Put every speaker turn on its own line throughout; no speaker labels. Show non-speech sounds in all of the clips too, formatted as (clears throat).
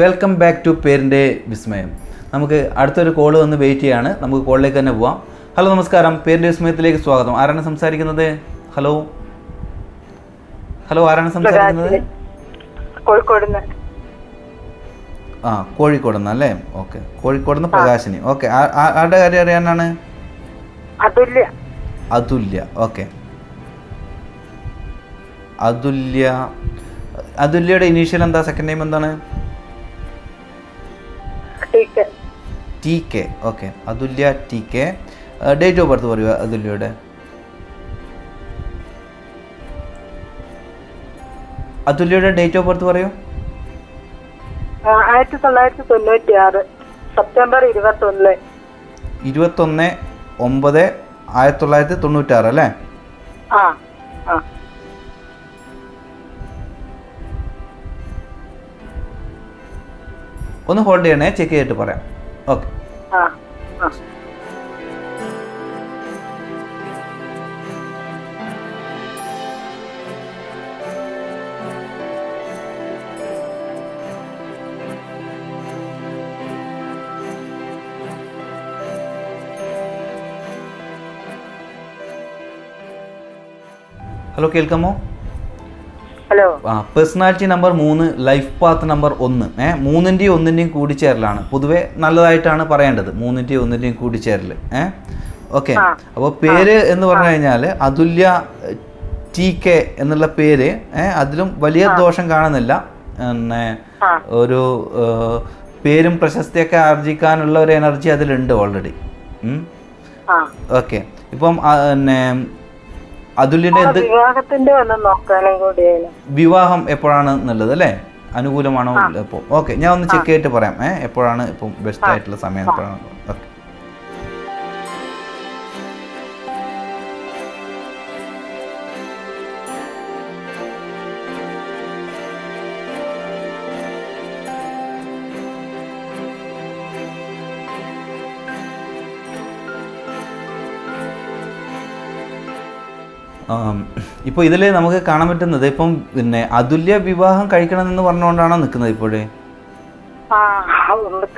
welcome back to പേരിൻ്റെ വിസ്മയം നമുക്ക് അടുത്തൊരു കോൾ വന്ന് വെയിറ്റ് ചെയ്യാണ് നമുക്ക് കോളിലേക്ക് തന്നെ പോവാം ഹലോ നമസ്കാരം പേരിൻ്റെ വിസ്മയത്തിലേക്ക് സ്വാഗതം ആരാണ് സംസാരിക്കുന്നത് ഹലോ ഹലോ ആരാണ് സംസാരിക്കുന്നത് ആ കോഴിക്കോട് അല്ലേ ഓക്കെ കോഴിക്കോട് നിന്ന് പ്രകാശിനി ഓക്കെ ആരുടെ കാര്യം അറിയാനാണ് അതുല്യ അതുല്യ ഓക്കെ അതുല്യ അതുല്യയുടെ ഇനീഷ്യൽ എന്താ സെക്കൻഡ് നെയിം എന്താണ് T K okay Athulya T K date of birth പറയുക അതുല്യയുടെ അതുല്യയുടെ ഡേറ്റ് ഓഫ് ബർത്ത് പറയൂ ആയിരത്തി തൊള്ളായിരത്തി തൊണ്ണൂറ്റി ആറ് സെപ്റ്റംബർ ഇരുപത്തൊന്ന് ഇരുപത്തൊന്ന് ഒമ്പത് ആയിരത്തി തൊള്ളായിരത്തി തൊണ്ണൂറ്റാറ് അല്ലേ ആ ഒന്ന് ഹോൾഡ് ചെയ്യണേ ചെക്ക് ചെയ്തിട്ട് പറയാം ഓക്കെ ഹലോ കേൾക്കാമോ ഹലോ പേഴ്സണാലിറ്റി നമ്പർ മൂന്ന് ലൈഫ് പാത്ത് നമ്പർ ഒന്ന് ഏഹ് മൂന്നിൻ്റെയും ഒന്നിൻ്റെയും കൂടിച്ചേരലാണ് പൊതുവെ നല്ലതായിട്ടാണ് പറയേണ്ടത് മൂന്നിൻ്റെയും ഒന്നിൻ്റെയും കൂടിച്ചേരൽ ഏഹ് ഓക്കെ അപ്പോൾ പേര് എന്ന് പറഞ്ഞു കഴിഞ്ഞാൽ അതുല്യ ടി കെ എന്നുള്ള പേര് അതിലും വലിയ ദോഷം കാണുന്നില്ല പിന്നെ ഒരു പേരും പ്രശസ്തിയൊക്കെ ആർജിക്കാനുള്ള ഒരു എനർജി അതിലുണ്ട് ഓൾറെഡി ഓക്കെ ഇപ്പം പിന്നെ അതുലിന്റെ എന്ത് വിവാഹത്തിന്റെ വിവാഹം എപ്പോഴാണ് നല്ലത് അല്ലേ അനുകൂലമാണോ അപ്പോൾ ഓക്കെ ഞാൻ ഒന്ന് ചെക്ക് ചെയ്തിട്ട് പറയാം ഏഹ് എപ്പോഴാണ് ഇപ്പം ബെസ്റ്റ് ആയിട്ടുള്ള സമയം എപ്പോഴാണ് ഇപ്പോൾ ഇതിൽ നമുക്ക് കാണാൻ പറ്റുന്നത് ഇപ്പം പിന്നെ അതുല്യ വിവാഹം കഴിക്കണമെന്ന് പറഞ്ഞുകൊണ്ടാണോ നിൽക്കുന്നത് ഇപ്പോഴേ ആ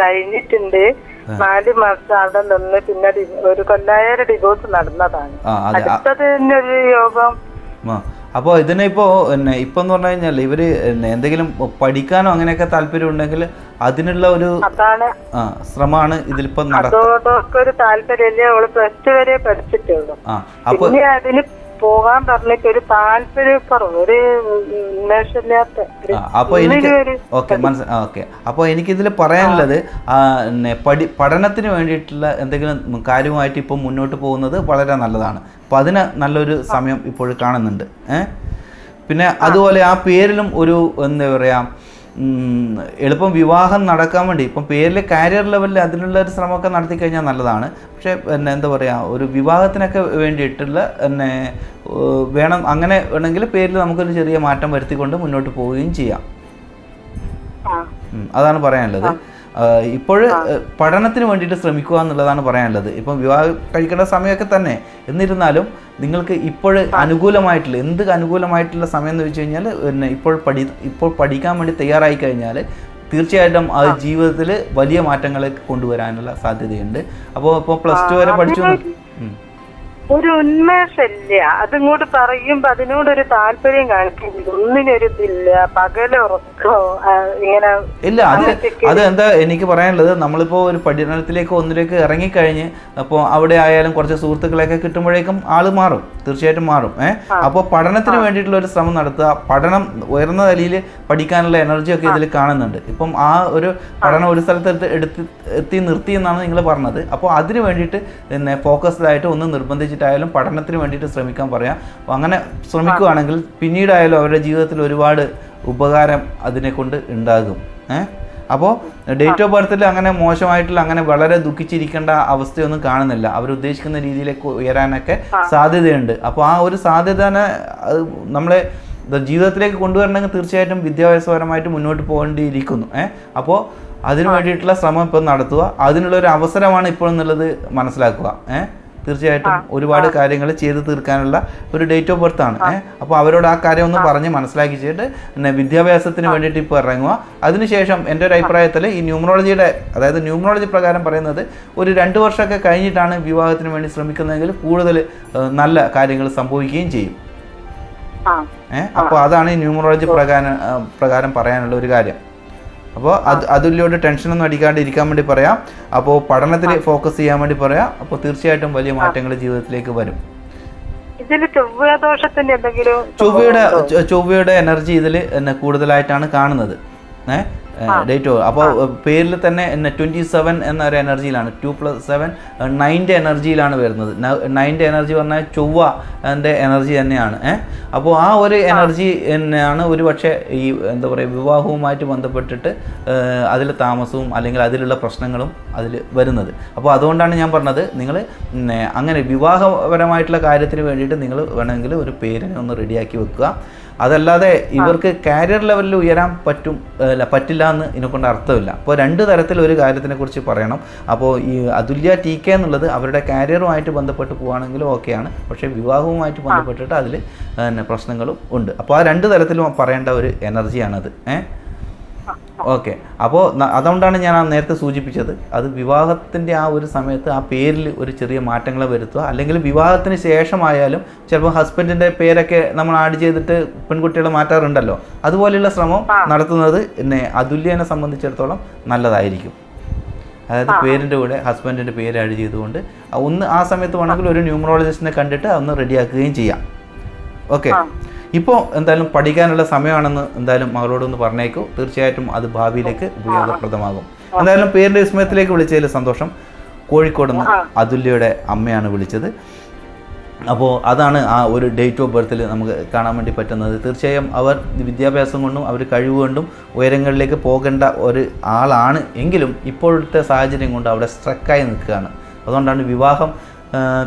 കഴിഞ്ഞിട്ടുണ്ട് നാല് മാസം അവിടെ നിന്ന് പിന്നെ ഒരു കൊല്ലായ ഒരു ഡിവോഴ്സ് നടന്നതാണ് അടുത്തത് തന്നെ ഒരു യോഗം അപ്പോൾ ഇതിനിപ്പോൾ പിന്നെ ഇപ്പം എന്ന് പറഞ്ഞു കഴിഞ്ഞാൽ ഇവർ എന്തെങ്കിലും പഠിക്കാനോ അങ്ങനെയൊക്കെ താല്പര്യം ഉണ്ടെങ്കിൽ അതിനുള്ള ഒരു ശ്രമമാണ് ഇതിലിപ്പം നടക്കുന്നത് ഒരു താല്പര്യമില്ല അവള് പ്ലസ് ടു വരെ പഠിച്ചിട്ടുള്ളൂ അപ്പോൾ അതിന് പോകാൻ പറഞ്ഞിട്ട് ഒരു താല്പര്യക്കുറവ് ഒരു ഉന്മേഷമില്ലാത്ത അപ്പോൾ എനിക്ക് ഓക്കെ മനസ്സിൽ എനിക്ക് അപ്പോൾ എനിക്കിതിൽ പറയാനുള്ളത് പഠി പഠനത്തിന് വേണ്ടിയിട്ടുള്ള എന്തെങ്കിലും കാര്യമായിട്ട് ഇപ്പം മുന്നോട്ട് പോകുന്നത് വളരെ നല്ലതാണ് അപ്പോൾ അതിന് നല്ലൊരു സമയം ഇപ്പോൾ കാണുന്നുണ്ട് ഏഹ് പിന്നെ അതുപോലെ ആ പേരിലും ഒരു എന്താ പറയുക എളുപ്പം വിവാഹം നടക്കാൻ വേണ്ടി ഇപ്പം പേരിൽ കാരിയർ ലെവലിൽ അതിനുള്ള ഒരു ശ്രമമൊക്കെ നടത്തി കഴിഞ്ഞാൽ നല്ലതാണ് പക്ഷേ പിന്നെ എന്താ പറയുക ഒരു വിവാഹത്തിനൊക്കെ വേണ്ടിയിട്ടുള്ള പിന്നെ വേണം അങ്ങനെ വേണമെങ്കിൽ പേരിൽ നമുക്കൊരു ചെറിയ മാറ്റം വരുത്തിക്കൊണ്ട് മുന്നോട്ട് പോവുകയും ചെയ്യാം അതാണ് പറയാനുള്ളത് ഇപ്പോൾ പഠനത്തിന് വേണ്ടിയിട്ട് ശ്രമിക്കുക എന്നുള്ളതാണ് പറയാനുള്ളത് ഇപ്പം വിവാഹം കഴിക്കേണ്ട സമയമൊക്കെ തന്നെ എന്നിരുന്നാലും നിങ്ങൾക്ക് ഇപ്പോൾ അനുകൂലമായിട്ടുള്ള എന്ത് അനുകൂലമായിട്ടുള്ള സമയം എന്ന് വെച്ച് കഴിഞ്ഞാൽ പിന്നെ ഇപ്പോൾ പഠി ഇപ്പോൾ പഠിക്കാൻ വേണ്ടി തയ്യാറായി കഴിഞ്ഞാൽ തീർച്ചയായിട്ടും അത് ജീവിതത്തിൽ വലിയ മാറ്റങ്ങളെ കൊണ്ടുവരാനുള്ള സാധ്യതയുണ്ട് അപ്പോൾ ഇപ്പോൾ പ്ലസ് ടു വരെ പഠിച്ചു ഒരു ഉന്മേഷമില്ല അതിങ്ങോട്ട് പറയുമ്പോ അതിനോടൊരു താല്പര്യം കാണിക്കുന്നില്ല ഒന്നിനൊരു ഇതില്ല ഉറക്കോ ഇങ്ങനെ ഇല്ല അത് എന്താ എനിക്ക് പറയാനുള്ളത് നമ്മളിപ്പോ ഒരു പഠനത്തിലേക്ക് ഒന്നിലേക്ക് ഇറങ്ങിക്കഴിഞ്ഞ് അപ്പോ അവിടെ ആയാലും കുറച്ച് സുഹൃത്തുക്കളെയൊക്കെ കിട്ടുമ്പോഴേക്കും ആള് മാറും തീർച്ചയായിട്ടും മാറും ഏഹ് അപ്പോൾ പഠനത്തിന് വേണ്ടിയിട്ടുള്ള ഒരു ശ്രമം നടത്തുക പഠനം ഉയർന്ന നിലയിൽ പഠിക്കാനുള്ള എനർജിയൊക്കെ ഇതിൽ കാണുന്നുണ്ട് ഇപ്പം ആ ഒരു പഠനം ഒരു സ്ഥലത്ത് എടുത്ത് എത്തി നിർത്തി എന്നാണ് നിങ്ങൾ പറഞ്ഞത് അപ്പോൾ അതിന് വേണ്ടിയിട്ട് പിന്നെ ഫോക്കസ്ഡായിട്ട് ഒന്ന് നിർബന്ധിച്ചിട്ട് വേണ്ടിയിട്ടായാലും പഠനത്തിന് വേണ്ടിയിട്ട് ശ്രമിക്കാൻ പറയാം അങ്ങനെ ശ്രമിക്കുകയാണെങ്കിൽ പിന്നീടായാലും അവരുടെ ജീവിതത്തിൽ ഒരുപാട് ഉപകാരം കൊണ്ട് ഉണ്ടാകും ഏഹ് അപ്പോൾ ഡേറ്റ് ഓഫ് ബർത്തിൽ അങ്ങനെ മോശമായിട്ടുള്ള അങ്ങനെ വളരെ ദുഃഖിച്ചിരിക്കേണ്ട അവസ്ഥയൊന്നും കാണുന്നില്ല അവർ ഉദ്ദേശിക്കുന്ന രീതിയിലേക്ക് ഉയരാനൊക്കെ സാധ്യതയുണ്ട് അപ്പോൾ ആ ഒരു സാധ്യത നമ്മളെ ജീവിതത്തിലേക്ക് കൊണ്ടുവരണമെങ്കിൽ തീർച്ചയായിട്ടും വിദ്യാഭ്യാസപരമായിട്ട് മുന്നോട്ട് പോകേണ്ടിയിരിക്കുന്നു ഏഹ് അപ്പോൾ അതിനു വേണ്ടിയിട്ടുള്ള ശ്രമം ഇപ്പം നടത്തുക ഒരു അവസരമാണ് ഇപ്പോൾ എന്നുള്ളത് മനസ്സിലാക്കുക ഏഹ് തീർച്ചയായിട്ടും ഒരുപാട് കാര്യങ്ങൾ ചെയ്ത് തീർക്കാനുള്ള ഒരു ഡേറ്റ് ഓഫ് ബർത്ത് ആണ് അപ്പോൾ അവരോട് ആ കാര്യം ഒന്ന് പറഞ്ഞ് മനസ്സിലാക്കി ചെയ്തിട്ട് പിന്നെ വിദ്യാഭ്യാസത്തിന് വേണ്ടിയിട്ട് ഇപ്പോൾ ഇറങ്ങുക അതിനുശേഷം എൻ്റെ ഒരു അഭിപ്രായത്തിൽ ഈ ന്യൂമറോളജിയുടെ അതായത് ന്യൂമറോളജി പ്രകാരം പറയുന്നത് ഒരു രണ്ട് വർഷമൊക്കെ കഴിഞ്ഞിട്ടാണ് വിവാഹത്തിന് വേണ്ടി ശ്രമിക്കുന്നതെങ്കിൽ കൂടുതൽ നല്ല കാര്യങ്ങൾ സംഭവിക്കുകയും ചെയ്യും ഏഹ് അപ്പോൾ അതാണ് ഈ ന്യൂമറോളജി പ്രകാരം പ്രകാരം പറയാനുള്ള ഒരു കാര്യം അപ്പോൾ അത് അതിലൂടെ ടെൻഷനൊന്നും അടിക്കാണ്ടിരിക്കാൻ വേണ്ടി പറയാം അപ്പോൾ പഠനത്തിൽ ഫോക്കസ് ചെയ്യാൻ വേണ്ടി പറയാം അപ്പോൾ തീർച്ചയായിട്ടും വലിയ മാറ്റങ്ങൾ ജീവിതത്തിലേക്ക് വരും ചൊവ്വയുടെ ചൊവ്വയുടെ എനർജി ഇതിൽ കൂടുതലായിട്ടാണ് കാണുന്നത് ഏഹ് ഡേറ്റ് അപ്പോൾ പേരിൽ തന്നെ ട്വൻറ്റി സെവൻ എന്നൊരു എനർജിയിലാണ് ടു പ്ലസ് സെവൻ നയൻ്റെ എനർജിയിലാണ് വരുന്നത് നയൻ്റെ എനർജി പറഞ്ഞാൽ ചൊവ്വ എൻ്റെ എനർജി തന്നെയാണ് ഏഹ് അപ്പോൾ ആ ഒരു എനർജി തന്നെയാണ് ഒരു പക്ഷേ ഈ എന്താ പറയുക വിവാഹവുമായിട്ട് ബന്ധപ്പെട്ടിട്ട് അതിൽ താമസവും അല്ലെങ്കിൽ അതിലുള്ള പ്രശ്നങ്ങളും അതിൽ വരുന്നത് അപ്പോൾ അതുകൊണ്ടാണ് ഞാൻ പറഞ്ഞത് നിങ്ങൾ അങ്ങനെ വിവാഹപരമായിട്ടുള്ള കാര്യത്തിന് വേണ്ടിയിട്ട് നിങ്ങൾ വേണമെങ്കിൽ ഒരു പേരിനെ ഒന്ന് റെഡിയാക്കി വെക്കുക അതല്ലാതെ ഇവർക്ക് കാരിയർ ലെവലിൽ ഉയരാൻ പറ്റും അല്ല പറ്റില്ല എന്ന് ഇതിനെക്കൊണ്ട് അർത്ഥമില്ല അപ്പോൾ രണ്ട് തരത്തിൽ ഒരു കാര്യത്തിനെ കുറിച്ച് പറയണം അപ്പോൾ ഈ അതുല്യ ടി കെ എന്നുള്ളത് അവരുടെ കാരിയറുമായിട്ട് ബന്ധപ്പെട്ട് പോവുകയാണെങ്കിലും ഓക്കെയാണ് പക്ഷേ വിവാഹവുമായിട്ട് ബന്ധപ്പെട്ടിട്ട് അതിൽ പ്രശ്നങ്ങളും ഉണ്ട് അപ്പോൾ ആ രണ്ട് തരത്തിലും പറയേണ്ട ഒരു എനർജിയാണത് ഏഹ് ഓക്കെ അപ്പോൾ അതുകൊണ്ടാണ് ഞാൻ ആ നേരത്തെ സൂചിപ്പിച്ചത് അത് വിവാഹത്തിൻ്റെ ആ ഒരു സമയത്ത് ആ പേരിൽ ഒരു ചെറിയ മാറ്റങ്ങൾ വരുത്തുക അല്ലെങ്കിൽ വിവാഹത്തിന് ശേഷമായാലും ചിലപ്പോൾ ഹസ്ബൻഡിൻ്റെ പേരൊക്കെ നമ്മൾ ആഡ് ചെയ്തിട്ട് പെൺകുട്ടികൾ മാറ്റാറുണ്ടല്ലോ അതുപോലെയുള്ള ശ്രമം നടത്തുന്നത് പിന്നെ അതുല്യനെ സംബന്ധിച്ചിടത്തോളം നല്ലതായിരിക്കും അതായത് പേരിൻ്റെ കൂടെ ഹസ്ബൻഡിൻ്റെ പേര് ആഡ് ചെയ്തുകൊണ്ട് ഒന്ന് ആ സമയത്ത് വേണമെങ്കിൽ ഒരു ന്യൂമറോളജിസ്റ്റിനെ കണ്ടിട്ട് അതൊന്ന് റെഡിയാക്കുകയും ചെയ്യാം ഓക്കെ ഇപ്പോൾ എന്തായാലും പഠിക്കാനുള്ള സമയമാണെന്ന് എന്തായാലും മകളോടൊന്ന് പറഞ്ഞേക്കൂ തീർച്ചയായിട്ടും അത് ഭാവിയിലേക്ക് ഉപയോഗപ്രദമാകും എന്തായാലും പേരിൻ്റെ വിസ്മയത്തിലേക്ക് വിളിച്ചതിൽ സന്തോഷം കോഴിക്കോട് നിന്ന് അതുല്യയുടെ അമ്മയാണ് വിളിച്ചത് അപ്പോൾ അതാണ് ആ ഒരു ഡേറ്റ് ഓഫ് ബർത്തിൽ നമുക്ക് കാണാൻ വേണ്ടി പറ്റുന്നത് തീർച്ചയായും അവർ വിദ്യാഭ്യാസം കൊണ്ടും അവർ കഴിവ് കൊണ്ടും ഉയരങ്ങളിലേക്ക് പോകേണ്ട ഒരു ആളാണ് എങ്കിലും ഇപ്പോഴത്തെ സാഹചര്യം കൊണ്ട് അവിടെ സ്ട്രക്കായി നിൽക്കുകയാണ് അതുകൊണ്ടാണ് വിവാഹം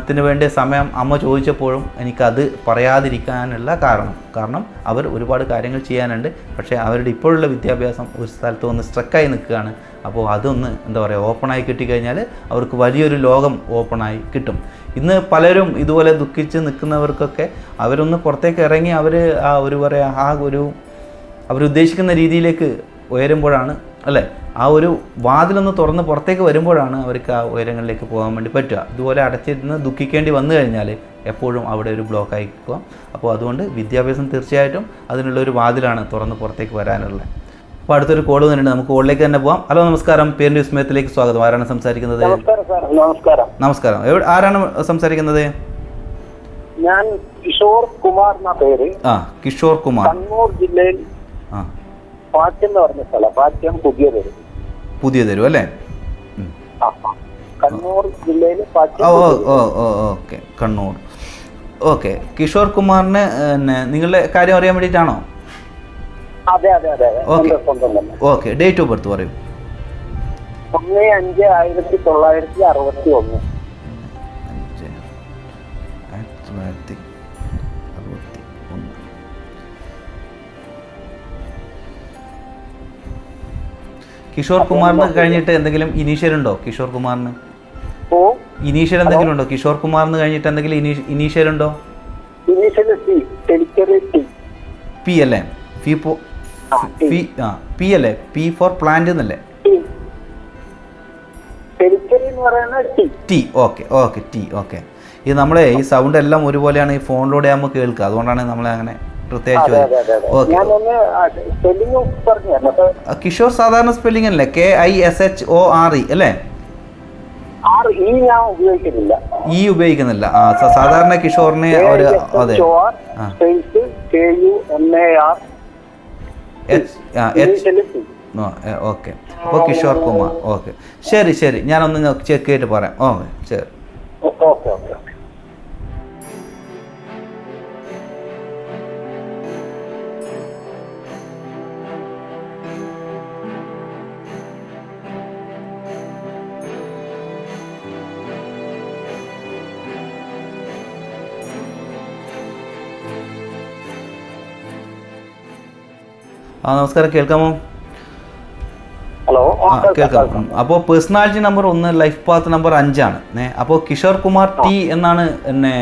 ത്തിന് വേണ്ടിയ സമയം അമ്മ ചോദിച്ചപ്പോഴും എനിക്കത് പറയാതിരിക്കാനുള്ള കാരണം കാരണം അവർ ഒരുപാട് കാര്യങ്ങൾ ചെയ്യാനുണ്ട് പക്ഷേ അവരുടെ ഇപ്പോഴുള്ള വിദ്യാഭ്യാസം ഒരു സ്ഥലത്ത് ഒന്ന് സ്ട്രക്കായി നിൽക്കുകയാണ് അപ്പോൾ അതൊന്ന് എന്താ പറയുക ഓപ്പണായി കിട്ടിക്കഴിഞ്ഞാൽ അവർക്ക് വലിയൊരു ലോകം ഓപ്പണായി കിട്ടും ഇന്ന് പലരും ഇതുപോലെ ദുഃഖിച്ച് നിൽക്കുന്നവർക്കൊക്കെ അവരൊന്ന് പുറത്തേക്ക് ഇറങ്ങി അവർ ആ ഒരു പറയുക ആ ഒരു അവരുദ്ദേശിക്കുന്ന രീതിയിലേക്ക് ഉയരുമ്പോഴാണ് അല്ലേ ആ ഒരു വാതിലൊന്ന് തുറന്ന് പുറത്തേക്ക് വരുമ്പോഴാണ് അവർക്ക് ആ ഉയരങ്ങളിലേക്ക് പോകാൻ വേണ്ടി പറ്റുക ഇതുപോലെ അടച്ചിരുന്ന് ദുഃഖിക്കേണ്ടി വന്നു കഴിഞ്ഞാൽ എപ്പോഴും അവിടെ ഒരു ബ്ലോക്ക് ആയിക്കുക അപ്പോൾ അതുകൊണ്ട് വിദ്യാഭ്യാസം തീർച്ചയായിട്ടും അതിനുള്ള ഒരു വാതിലാണ് തുറന്ന് പുറത്തേക്ക് വരാനുള്ളത് അപ്പോൾ അടുത്തൊരു കോൾ വന്നിട്ടുണ്ട് നമുക്ക് കോളിലേക്ക് തന്നെ പോവാം ഹലോ നമസ്കാരം പേരിൻ്റെ വിസ്മയത്തിലേക്ക് സ്വാഗതം ആരാണ് സംസാരിക്കുന്നത് നമസ്കാരം നമസ്കാരം എവിടെ ആരാണ് സംസാരിക്കുന്നത് ഞാൻ കിഷോർ കുമാർ എന്ന പേര് ആ കിഷോർ കുമാർ കണ്ണൂർ ജില്ലയിൽ പാറ്റം എന്ന് പറഞ്ഞ സ്ഥലം പാറ്റം പുതിയ തെരുവ് പുതിയ തെരുവ് അല്ലേ കണ്ണൂർ ജില്ലയിൽ ഓക്കെ കണ്ണൂർ ഓക്കെ കിഷോർ കുമാറിന് നിങ്ങളുടെ കാര്യം അറിയാൻ വേണ്ടിയിട്ടാണോ ഓക്കെ ഡേറ്റ് ഓഫ് ബർത്ത് പറയും ഒന്ന് അഞ്ച് ആയിരത്തി തൊള്ളായിരത്തി അറുപത്തി ഒന്ന് കിഷോർ കുമാറിന് കഴിഞ്ഞിട്ട് എന്തെങ്കിലും ഇനീഷ്യൽ ഉണ്ടോ കിഷോർ കുമാറിന് ഇനീഷ്യൽ എന്തെങ്കിലും ഉണ്ടോ കിഷോർ കുമാറിന് കഴിഞ്ഞിട്ട് എന്തെങ്കിലും ഇനീഷ്യൽ ഉണ്ടോ പി അല്ലേ പി അല്ലേ പി ഫോർ പ്ലാന്റ് എന്നല്ലേ T okay okay T okay ഇത് നമ്മളെ ഈ സൗണ്ട് എല്ലാം ഒരുപോലെയാണ് ഈ ഫോണിലൂടെ ആകുമ്പോൾ കേൾക്കുക അതുകൊണ്ടാണ് നമ്മളെ അങ്ങനെ പ്രത്യേകിച്ച് കിഷോർ സാധാരണ സ്പെല്ലിംഗ് അല്ലേ K I S H O R E അല്ലേ ഈ e e ഉപയോഗിക്കുന്നില്ല ആ സാധാരണ കിഷോറിന് ഒരു അതെ ഓക്കെ അപ്പോൾ കിഷോർ കുമാർ ഓക്കെ ശരി ശരി ഞാനൊന്ന് ചെക്ക് ചെയ്തിട്ട് പറയാം ഓക്കെ ശരി ഓക്കെ ഓക്കെ ആ നമസ്കാരം കേൾക്കാമോ ഹലോ കേൾക്കാം അപ്പോൾ പേഴ്സണാലിറ്റി നമ്പർ ഒന്ന് ലൈഫ് പാത്ത് നമ്പർ അഞ്ചാണ് അപ്പോൾ കിഷോർ കുമാർ ടി എന്നാണ് പിന്നെ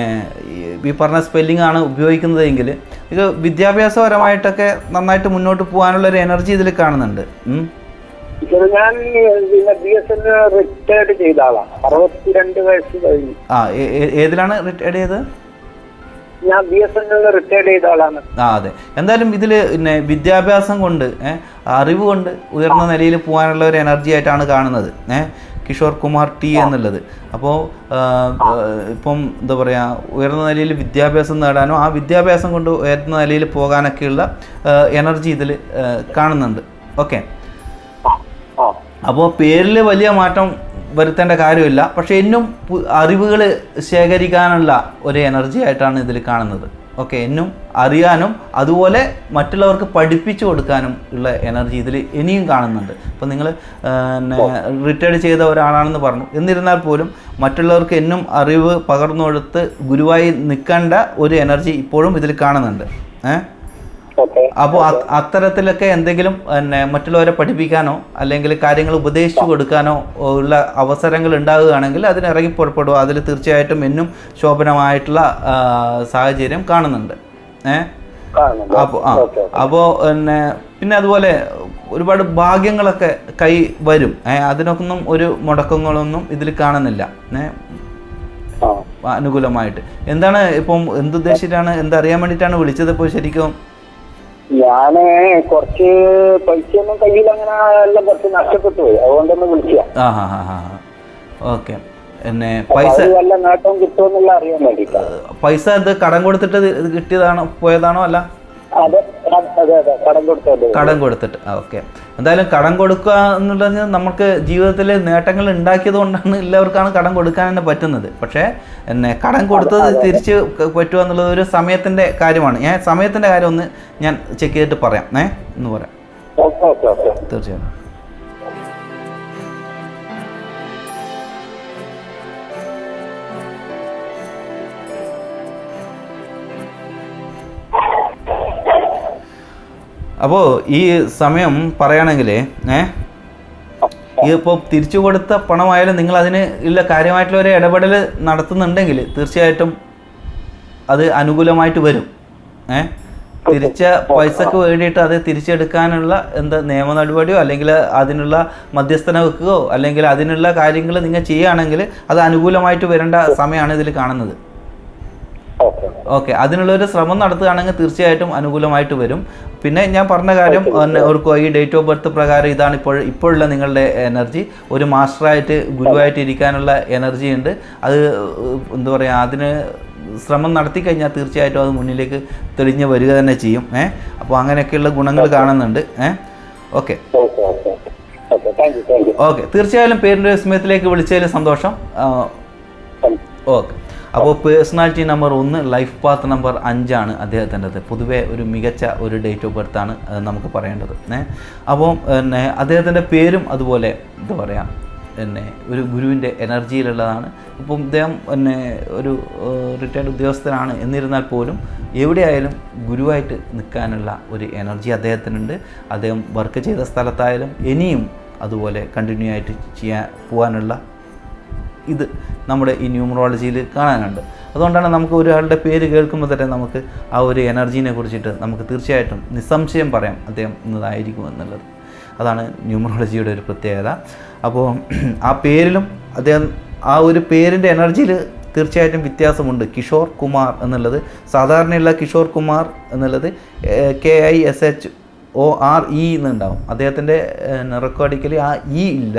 ഈ പറഞ്ഞ സ്പെല്ലിംഗ് ആണ് ഉപയോഗിക്കുന്നത് എങ്കിൽ ഇത് വിദ്യാഭ്യാസപരമായിട്ടൊക്കെ നന്നായിട്ട് മുന്നോട്ട് പോകാനുള്ള ഒരു എനർജി ഇതിൽ കാണുന്നുണ്ട് ഞാൻ റിട്ടയർഡ് വയസ്സ് ആ ഏതിലാണ് റിട്ടയർഡ് ചെയ്തത് ഞാൻ B S N L retired ചെയ്ത ആളാണ് ആ അതെ എന്തായാലും ഇതിൽ പിന്നെ വിദ്യാഭ്യാസം കൊണ്ട് അറിവ് കൊണ്ട് ഉയർന്ന നിലയിൽ പോകാനുള്ള ഒരു എനർജി ആയിട്ടാണ് കാണുന്നത് ഏഹ് കിഷോർ കുമാർ ടി എന്നുള്ളത് അപ്പോൾ ഇപ്പം എന്താ പറയുക ഉയർന്ന നിലയിൽ വിദ്യാഭ്യാസം നേടാനോ ആ വിദ്യാഭ്യാസം കൊണ്ട് ഉയർന്ന നിലയിൽ പോകാനൊക്കെയുള്ള എനർജി ഇതിൽ കാണുന്നുണ്ട് ഓക്കെ അപ്പോൾ പേരിൽ വലിയ മാറ്റം വരുത്തേണ്ട കാര്യമില്ല പക്ഷേ എന്നും അറിവുകൾ ശേഖരിക്കാനുള്ള ഒരു എനർജി ആയിട്ടാണ് ഇതിൽ കാണുന്നത് ഓക്കെ എന്നും അറിയാനും അതുപോലെ മറ്റുള്ളവർക്ക് പഠിപ്പിച്ചു കൊടുക്കാനും ഉള്ള എനർജി ഇതിൽ ഇനിയും കാണുന്നുണ്ട് അപ്പോൾ നിങ്ങൾ റിട്ടയർഡ് ചെയ്ത ഒരാളാണെന്ന് പറഞ്ഞു എന്നിരുന്നാൽ പോലും മറ്റുള്ളവർക്ക് എന്നും അറിവ് പകർന്നു കൊടുത്ത് ഗുരുവായി നിൽക്കേണ്ട ഒരു എനർജി ഇപ്പോഴും ഇതിൽ കാണുന്നുണ്ട് ഏഹ് അപ്പോ അത്തരത്തിലൊക്കെ എന്തെങ്കിലും പിന്നെ മറ്റുള്ളവരെ പഠിപ്പിക്കാനോ അല്ലെങ്കിൽ കാര്യങ്ങൾ ഉപദേശിച്ചു കൊടുക്കാനോ ഉള്ള അവസരങ്ങൾ ഉണ്ടാകുകയാണെങ്കിൽ അതിന് ഇറങ്ങി പുറപ്പെടുക അതിൽ തീർച്ചയായിട്ടും എന്നും ശോഭനമായിട്ടുള്ള സാഹചര്യം കാണുന്നുണ്ട് ഏഹ് അപ്പോ ആ അപ്പോ പിന്നെ പിന്നെ അതുപോലെ ഒരുപാട് ഭാഗ്യങ്ങളൊക്കെ കൈ വരും ഏഹ് അതിനൊന്നും ഒരു മുടക്കങ്ങളൊന്നും ഇതിൽ കാണുന്നില്ല ഏഹ് അനുകൂലമായിട്ട് എന്താണ് ഇപ്പം എന്തുദ്ദേശിച്ചിട്ടാണ് എന്തറിയാൻ വേണ്ടിയിട്ടാണ് വിളിച്ചത് ഇപ്പോൾ ശരിക്കും ഞാന് കുറച്ച് പൈസ ഒന്നും കയ്യിൽ അങ്ങനെ എല്ലാം കുറച്ച് നഷ്ടപ്പെട്ടു പോയി അതുകൊണ്ടൊന്ന് വിളിച്ച ഓക്കെ പിന്നെ പൈസ വല്ല നേട്ടം കിട്ടുമെന്നുള്ള അറിയാൻ വേണ്ടിട്ടാ പൈസ എന്ത് കടം കൊടുത്തിട്ട് കിട്ടിയതാണോ പോയതാണോ അല്ല അതെ കടം കൊടുത്തിട്ട് ഓക്കെ എന്തായാലും കടം കൊടുക്കുക എന്നുള്ളത് നമുക്ക് ജീവിതത്തിൽ നേട്ടങ്ങൾ ഉണ്ടാക്കിയത് കൊണ്ടാണ് എല്ലാവർക്കാണ് കടം കൊടുക്കാൻ തന്നെ പറ്റുന്നത് പക്ഷേ എന്നെ കടം കൊടുത്തത് തിരിച്ച് പറ്റുക എന്നുള്ളത് ഒരു സമയത്തിന്റെ കാര്യമാണ് ഞാൻ സമയത്തിന്റെ കാര്യം ഒന്ന് ഞാൻ ചെക്ക് ചെയ്തിട്ട് പറയാം ഏഹ് എന്ന് പറയാം തീർച്ചയായും അപ്പോൾ ഈ സമയം പറയുകയാണെങ്കിൽ ഏഹ് ഇപ്പോൾ തിരിച്ചു കൊടുത്ത പണമായാലും നിങ്ങൾ അതിന് ഉള്ള കാര്യമായിട്ടുള്ള ഒരു ഇടപെടൽ നടത്തുന്നുണ്ടെങ്കിൽ തീർച്ചയായിട്ടും അത് അനുകൂലമായിട്ട് വരും ഏ തിരിച്ച പൈസക്ക് വേണ്ടിയിട്ട് അത് തിരിച്ചെടുക്കാനുള്ള എന്താ നിയമ നടപടിയോ അല്ലെങ്കിൽ അതിനുള്ള മധ്യസ്ഥന വെക്കുകയോ അല്ലെങ്കിൽ അതിനുള്ള കാര്യങ്ങൾ നിങ്ങൾ ചെയ്യുകയാണെങ്കിൽ അത് അനുകൂലമായിട്ട് വരേണ്ട സമയമാണ് ഇതിൽ കാണുന്നത് ഓക്കെ അതിനുള്ളൊരു ശ്രമം നടത്തുകയാണെങ്കിൽ തീർച്ചയായിട്ടും അനുകൂലമായിട്ട് വരും പിന്നെ ഞാൻ പറഞ്ഞ കാര്യം ഓർക്കുക ഈ ഡേറ്റ് ഓഫ് ബർത്ത് പ്രകാരം ഇതാണ് ഇപ്പോൾ ഇപ്പോഴുള്ള നിങ്ങളുടെ എനർജി ഒരു മാസ്റ്ററായിട്ട് ഗുരുവായിട്ട് ഇരിക്കാനുള്ള എനർജി ഉണ്ട് അത് എന്താ പറയുക അതിന് ശ്രമം നടത്തി കഴിഞ്ഞാൽ തീർച്ചയായിട്ടും അത് മുന്നിലേക്ക് തെളിഞ്ഞ് വരിക തന്നെ ചെയ്യും ഏ അപ്പോൾ അങ്ങനെയൊക്കെയുള്ള ഗുണങ്ങൾ കാണുന്നുണ്ട് ഏ ഓക്കെ ഓക്കെ തീർച്ചയായാലും പേരിൻ്റെ വിസ്മയത്തിലേക്ക് വിളിച്ചതിൽ സന്തോഷം ഓക്കെ അപ്പോൾ പേഴ്സണാലിറ്റി നമ്പർ ഒന്ന് ലൈഫ് പാത്ത് നമ്പർ അഞ്ചാണ് അദ്ദേഹത്തിൻ്റെത് പൊതുവേ ഒരു മികച്ച ഒരു ഡേറ്റ് ഓഫ് ബർത്ത് ആണ് നമുക്ക് പറയേണ്ടത് അപ്പോൾ പിന്നെ അദ്ദേഹത്തിൻ്റെ പേരും അതുപോലെ എന്താ പറയുക എന്നെ ഒരു ഗുരുവിൻ്റെ എനർജിയിലുള്ളതാണ് ഇപ്പം ഇദ്ദേഹം എന്നെ ഒരു റിട്ടയർഡ് ഉദ്യോഗസ്ഥനാണ് എന്നിരുന്നാൽ പോലും എവിടെയായാലും ഗുരുവായിട്ട് നിൽക്കാനുള്ള ഒരു എനർജി അദ്ദേഹത്തിനുണ്ട് അദ്ദേഹം വർക്ക് ചെയ്ത സ്ഥലത്തായാലും ഇനിയും അതുപോലെ കണ്ടിന്യൂ ആയിട്ട് ചെയ്യാൻ പോകാനുള്ള ഇത് നമ്മുടെ ഈ ന്യൂമറോളജിയിൽ കാണാനുണ്ട് അതുകൊണ്ടാണ് നമുക്ക് ഒരാളുടെ പേര് കേൾക്കുമ്പോൾ തന്നെ നമുക്ക് ആ ഒരു എനർജീനെ കുറിച്ചിട്ട് നമുക്ക് തീർച്ചയായിട്ടും നിസ്സംശയം പറയാം അദ്ദേഹം ഇന്നതായിരിക്കും എന്നുള്ളത് അതാണ് ന്യൂമറോളജിയുടെ ഒരു പ്രത്യേകത അപ്പോൾ ആ പേരിലും അദ്ദേഹം ആ ഒരു പേരിൻ്റെ എനർജിയിൽ തീർച്ചയായിട്ടും വ്യത്യാസമുണ്ട് കിഷോർ കുമാർ എന്നുള്ളത് സാധാരണയുള്ള കിഷോർ കുമാർ എന്നുള്ളത് K I S H O R E എന്നുണ്ടാവും e അദ്ദേഹത്തിൻ്റെ റെക്കോർഡിക്കലി ആ ഇ e ഇല്ല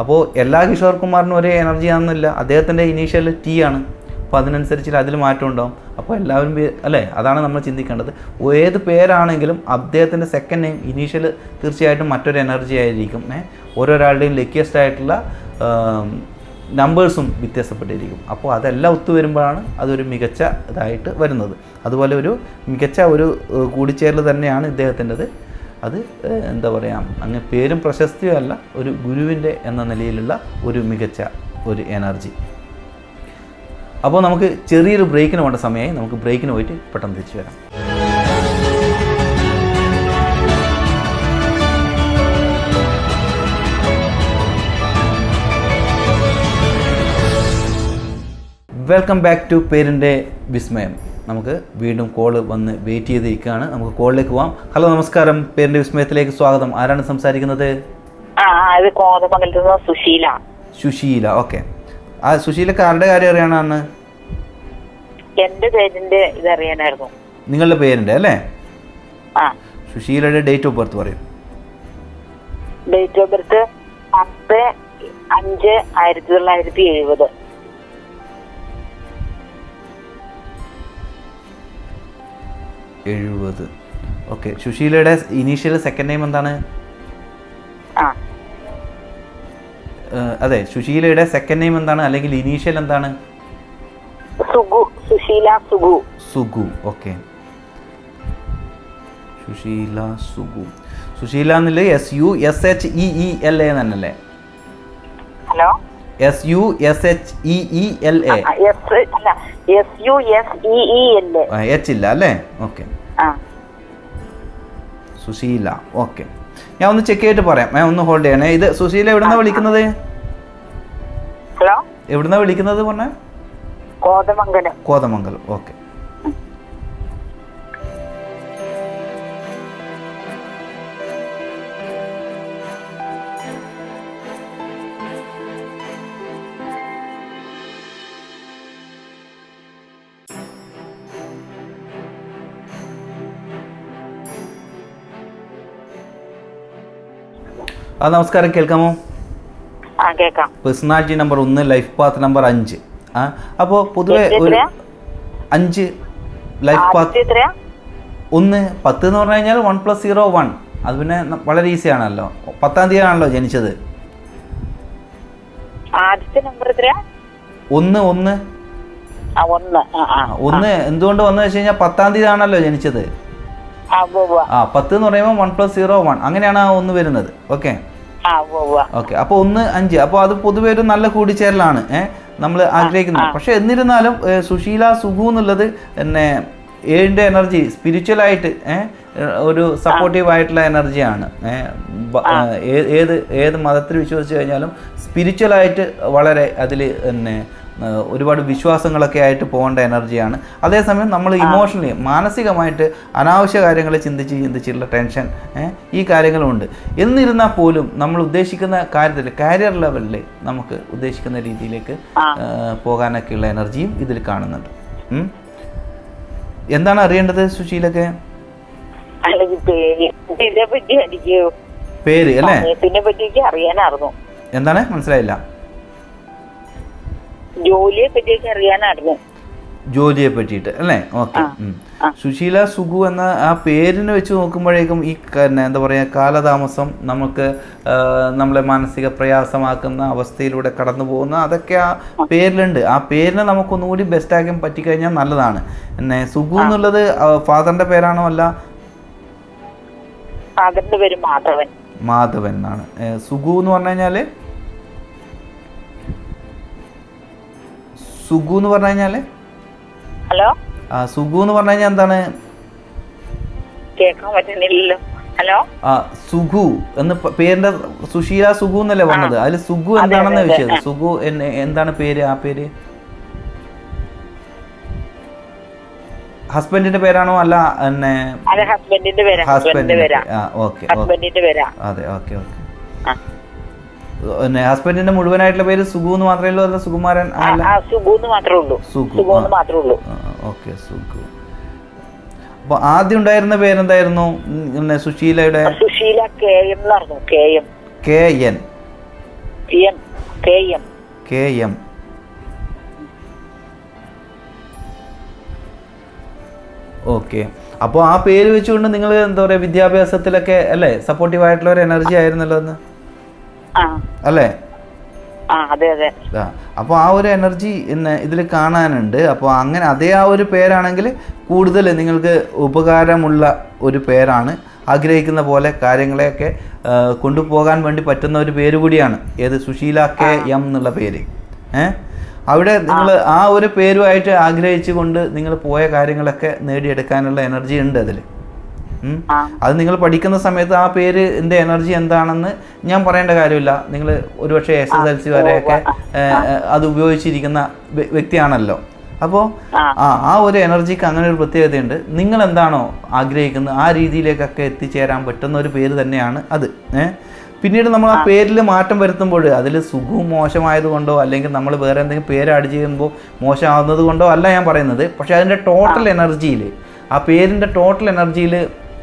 അപ്പോൾ എല്ലാ കിഷോർ കുമാറിനും ഒരേ എനർജി ആണെന്നില്ല അദ്ദേഹത്തിൻ്റെ ഇനീഷ്യൽ ടി ആണ് അപ്പോൾ അതിനനുസരിച്ച് അതിൽ മാറ്റം ഉണ്ടാവും അപ്പോൾ എല്ലാവരും അല്ലേ അതാണ് നമ്മൾ ചിന്തിക്കേണ്ടത് ഏത് പേരാണെങ്കിലും അദ്ദേഹത്തിൻ്റെ സെക്കൻഡ് നെയിം ഇനീഷ്യൽ തീർച്ചയായിട്ടും മറ്റൊരു എനർജി ആയിരിക്കും ഓരോരാളുടെയും ലക്കിയസ്റ്റ് ആയിട്ടുള്ള നമ്പേഴ്സും വ്യത്യാസപ്പെട്ടിരിക്കും അപ്പോൾ അതെല്ലാം വരുമ്പോഴാണ് അതൊരു മികച്ച ഇതായിട്ട് വരുന്നത് അതുപോലെ ഒരു മികച്ച ഒരു കൂടിച്ചേരൽ തന്നെയാണ് ഇദ്ദേഹത്തിൻ്റെത് അത് എന്താ പറയുക അങ്ങ് പേരും പ്രശസ്തിയും അല്ല ഒരു ഗുരുവിൻ്റെ എന്ന നിലയിലുള്ള ഒരു മികച്ച ഒരു എനർജി അപ്പോൾ നമുക്ക് ചെറിയൊരു ബ്രേക്കിന് വേണ്ട സമയമായി നമുക്ക് ബ്രേക്കിന് പോയിട്ട് പെട്ടെന്ന് തിരിച്ചു വരാം വെൽക്കം ബാക്ക് ടു പേരിൻ്റെ വിസ്മയം നമുക്ക് വീണ്ടും കോൾ വന്ന് വെയിറ്റ് ചെയ്തിരിക്കുകയാണ് നമുക്ക് കോളിലേക്ക് പോവാം ഹലോ നമസ്കാരം പേരിന്റെ വിസ്മയത്തിലേക്ക് സ്വാഗതം ആരാണ് സംസാരിക്കുന്നത് സുശീല സുശീല ഓക്കെ ആ സുശീല ആരുടെ കാര്യം അറിയാനാണ് എന്റെ പേരിന്റെ ഇത് അറിയാനായിരുന്നു നിങ്ങളുടെ പേരിന്റെ അല്ലേ സുശീലയുടെ ഡേറ്റ് ഓഫ് ബർത്ത് പറയും ഡേറ്റ് ഓഫ് ബർത്ത് പത്ത് അഞ്ച് ആയിരത്തി തൊള്ളായിരത്തി എഴുപത് എഴുപത് ഓക്കെ സുശീലയുടെ ഇനീഷ്യൽ സെക്കൻഡ് നെയിം എന്താണ് അതെ സുശീലയുടെ സെക്കൻഡ് നെയിം എന്താണ് അല്ലെങ്കിൽ ഇനീഷ്യൽ എന്താണ് സുഗു ഓക്കെ സുശീല സുഗു സുശീല എന്നില്ല S U S H E e L e A എന്നല്ലേ hello S U S H E E L A S U S E E L H ഇല്ല അല്ലേ ഓക്കെ സുശീല ഓക്കെ ഞാൻ ഒന്ന് check ചെയ്തിട്ട് പറയാം ഞാൻ ഒന്ന് ഹോൾഡ് ചെയ്യണേ ഇത് സുശീല എവിടുന്നാ വിളിക്കുന്നത് ഹലോ എവിടുന്നാ വിളിക്കുന്നത് പറഞ്ഞ കോതമംഗലം കോതമംഗലം ഓക്കെ ആ നമസ്കാരം കേൾക്കാമോ പേഴ്സണാലിറ്റി നമ്പർ ഒന്ന് ലൈഫ് പാത്ത് നമ്പർ അഞ്ച് ആ അപ്പോ പൊതുവെ ഒരു അഞ്ച് ലൈഫ് പാത്ത് ഒന്ന് പത്ത് എന്ന് പറഞ്ഞു കഴിഞ്ഞാൽ വൺ പ്ലസ് സീറോ വൺ അത് പിന്നെ വളരെ ഈസി ആണല്ലോ പത്താം തീയതി ആണല്ലോ ജനിച്ചത് ഒന്ന് ഒന്ന് ഒന്ന് എന്തുകൊണ്ട് വന്നു വെച്ച് കഴിഞ്ഞാൽ പത്താം തീയതി ആണല്ലോ ജനിച്ചത് ആ പത്ത് എന്ന് പറയുമ്പോൾ വൺ പ്ലസ് സീറോ വൺ അങ്ങനെയാണ് ആ ഒന്ന് വരുന്നത് ഓക്കെ ഓക്കെ അപ്പോൾ ഒന്ന് അഞ്ച് അപ്പൊ അത് പൊതുവെ ഒരു നല്ല കൂടിച്ചേരലാണ് ഏഹ് നമ്മൾ ആഗ്രഹിക്കുന്നത് പക്ഷെ എന്നിരുന്നാലും സുശീല സുഖു എന്നുള്ളത് എന്നെ ഏഴിന്റെ എനർജി സ്പിരിച്വലായിട്ട് ഒരു സപ്പോർട്ടീവ് ആയിട്ടുള്ള എനർജിയാണ് ഏത് ഏത് മതത്തിൽ വിശ്വസിച്ച് കഴിഞ്ഞാലും സ്പിരിച്വലായിട്ട് വളരെ അതിൽ എന്നെ ഒരുപാട് വിശ്വാസങ്ങളൊക്കെ ആയിട്ട് പോകേണ്ട എനർജിയാണ് അതേസമയം നമ്മൾ ഇമോഷണലി മാനസികമായിട്ട് അനാവശ്യ കാര്യങ്ങൾ ചിന്തിച്ച് ചിന്തിച്ചുള്ള ടെൻഷൻ ഈ കാര്യങ്ങളുമുണ്ട് എന്നിരുന്നാൽ പോലും നമ്മൾ ഉദ്ദേശിക്കുന്ന കാര്യത്തിൽ കാരിയർ ലെവലിൽ നമുക്ക് ഉദ്ദേശിക്കുന്ന രീതിയിലേക്ക് പോകാനൊക്കെയുള്ള എനർജിയും ഇതിൽ കാണുന്നുണ്ട് എന്താണ് അറിയേണ്ടത് സുശീലൊക്കെ പേര് അല്ലേ എന്താണ് മനസ്സിലായില്ല ജോലിയെ പറ്റിയൊക്കെ അറിയാനായിരുന്നു ജോലിയെ പറ്റിയിട്ട് അല്ലേ ഓക്കെ സുശീല സുഗു എന്ന ആ പേരിന് വെച്ച് നോക്കുമ്പോഴേക്കും ഈ എന്താ പറയുക കാലതാമസം നമുക്ക് നമ്മളെ മാനസിക പ്രയാസമാക്കുന്ന അവസ്ഥയിലൂടെ കടന്നു പോകുന്ന അതൊക്കെ ആ പേരിലുണ്ട് ആ പേരിനെ നമുക്കൊന്നുകൂടി ബെസ്റ്റാക്കാൻ പറ്റിക്കഴിഞ്ഞാൽ നല്ലതാണ് പിന്നെ സുഖു എന്നുള്ളത് ഫാദറിന്റെ പേരാണോ അല്ല ഫാദറിന്റെ പേര് മാധവൻ മാധവൻ എന്നാണ് സുഗു എന്ന് പറഞ്ഞു കഴിഞ്ഞാല് സുഗു എന്ന് പറഞ്ഞു കഴിഞ്ഞാല് ഹലോ ആ സുഗു എന്ന് പറഞ്ഞു കഴിഞ്ഞാൽ എന്താണ് കേൾക്കാൻ പറ്റുന്നില്ലല്ലോ ഹലോ ആ സുഗു എന്ന് പേരിന്റെ സുശീല സുഗു എന്നല്ലേ പറഞ്ഞത് അതിൽ സുഗു എന്താണെന്ന് ചോദിച്ചത് സുഗു എന്ന- എന്താണ് പേര് ആ പേര് ഹസ്ബൻഡിന്റെ പേരാണോ അല്ല എന്നെ അല്ല ഹസ്ബൻഡിന്റെ പേരാ ഹസ്ബൻഡിന്റെ പേരാ ഓക്കെ ഓക്കെ ഹസ്ബൻഡിന്റെ പേരാ അതെ ഓക്കെ ഓക്കെ ആ പിന്നെ ഹസ്ബൻഡിന്റെ മുഴുവനായിട്ടുള്ള പേര് സുഗു എന്ന് മാത്രമേ ഉള്ളൂ അല്ല സുകുമാരൻ സുഗു എന്ന് മാത്രമേ ഉള്ളൂ സുഗു എന്ന് മാത്രമേ ഉള്ളൂ ഓക്കെ സുഗു അപ്പൊ ആദ്യം ഉണ്ടായിരുന്ന പേരെന്തായിരുന്നു പിന്നെ സുശീലയുടെ Susheela K M K M K N K M K M okay അപ്പോൾ ആ പേര് വെച്ചുകൊണ്ട് നിങ്ങൾ എന്താ പറയുക വിദ്യാഭ്യാസത്തിലൊക്കെ അല്ലേ സപ്പോർട്ടീവ് ആയിട്ടുള്ള ഒരു എനർജി ആയിരുന്നല്ലോ എന്ന് അല്ലേ അപ്പോൾ ആ ഒരു എനർജി ഇതിൽ കാണാനുണ്ട് അപ്പോൾ അങ്ങനെ അതേ ആ ഒരു പേരാണെങ്കിൽ കൂടുതൽ നിങ്ങൾക്ക് ഉപകാരമുള്ള ഒരു പേരാണ് ആഗ്രഹിക്കുന്ന പോലെ കാര്യങ്ങളെയൊക്കെ കൊണ്ടുപോകാൻ വേണ്ടി പറ്റുന്ന ഒരു പേര് കൂടിയാണ് ഏത് സുശീല കെ എം എന്നുള്ള പേര് ഏ അവിടെ നിങ്ങൾ ആ ഒരു പേരുമായിട്ട് ആഗ്രഹിച്ചുകൊണ്ട് നിങ്ങൾ പോയ കാര്യങ്ങളൊക്കെ നേടിയെടുക്കാനുള്ള എനർജി ഉണ്ട് അതിൽ അത് നിങ്ങൾ പഠിക്കുന്ന സമയത്ത് ആ പേര് എന്റെ എനർജി എന്താണെന്ന് ഞാൻ പറയേണ്ട കാര്യമില്ല നിങ്ങൾ ഒരുപക്ഷെ എസ് എസ് എൽ സി വരെയൊക്കെ അത് ഉപയോഗിച്ചിരിക്കുന്ന വ്യക്തിയാണല്ലോ അപ്പോൾ ആ ആ ഒരു എനർജിക്ക് അങ്ങനെ ഒരു പ്രത്യേകതയുണ്ട് നിങ്ങൾ എന്താണോ ആഗ്രഹിക്കുന്നത് ആ രീതിയിലേക്കൊക്കെ എത്തിച്ചേരാൻ പറ്റുന്ന ഒരു പേര് തന്നെയാണ് അത് പിന്നീട് നമ്മൾ ആ പേരിൽ മാറ്റം വരുത്തുമ്പോൾ അതിൽ സുഖവും മോശമായത് കൊണ്ടോ അല്ലെങ്കിൽ നമ്മൾ വേറെ എന്തെങ്കിലും പേര് അടി ചെയ്യുമ്പോൾ മോശമാവുന്നത് കൊണ്ടോ അല്ല ഞാൻ പറയുന്നത് പക്ഷേ അതിൻ്റെ ടോട്ടൽ എനർജിയിൽ ആ പേരിൻ്റെ ടോട്ടൽ എനർജിയിൽ